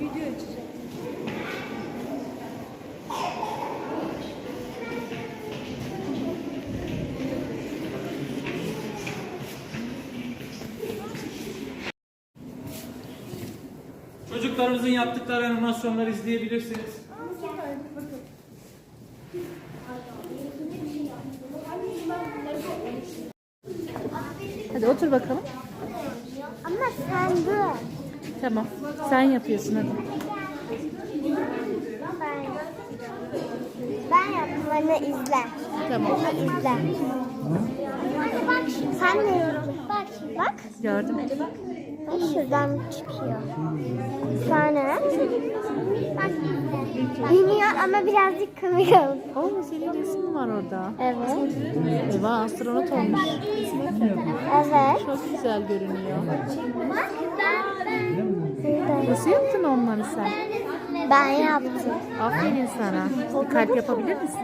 Video açacağım. Çocuklarımızın yaptıkları animasyonları izleyebilirsiniz. Hadi otur bakalım. Ama sen dur. Tamam. Sen yapıyorsun hadi. Ben, anne izle. Tamam. Anne izle. Sen de yorum. Bak şimdi bak. Gördüm. Bak şuradan çıkıyor. Sonra iniyor ama birazcık komik oldu. Oo senin resmin var orada. Evet. Eyvah astronot olmuş. Evet. Çok güzel görünüyor. Nasıl yaptın onları sen? Ben yaptım. Aferin sana. Bir kalp yapabilir misin?